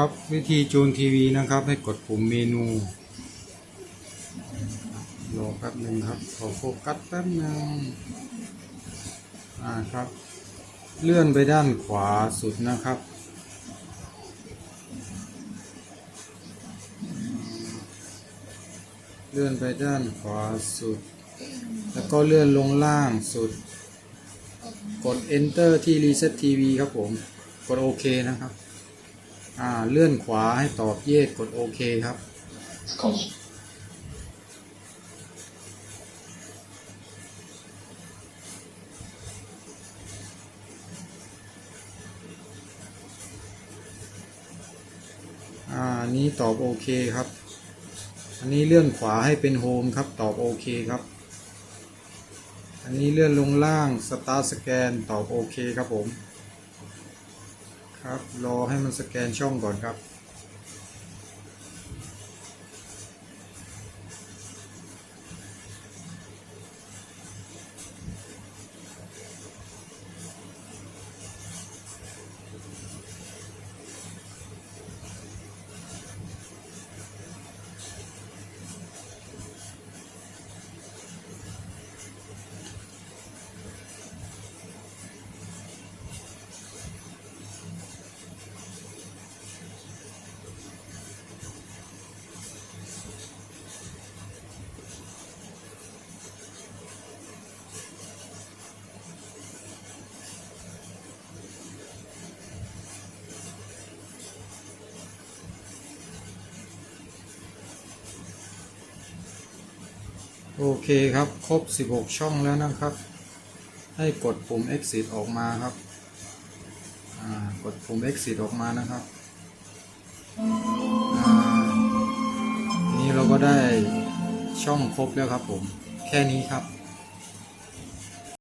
ครับ วิธีจูนทีวีนะครับ ให้กดปุ่มเมนูรอแป๊บหนึ่งครับขอโฟกัสแป๊บหนึ่งอ่าครับ เลื่อนไปด้านขวาสุดนะครับ เลื่อนไปด้านขวาสุด แล้วก็เลื่อนลงล่างสุด กด enter ที่ reset TV ครับผม กดโอเคนะครับ อ่าเลื่อนขวาให้ตอบเยสกดโอเคครับ อ่าอันนี้ตอบโอเคครับ อันนี้เลื่อนขวาให้เป็นโฮมครับตอบโอเคครับ อันนี้เลื่อนลงล่างสตาร์สแกนตอบโอเคครับผม ครับ รอให้มันสแกนช่องก่อนครับ โอเคครับ ครบ 16 ช่องแล้วนะครับ ให้กดปุ่ม exit ออกมาครับ กดปุ่ม exit ออกมานะครับ นี่เราก็ได้ช่องครบแล้วครับผม แค่นี้ครับ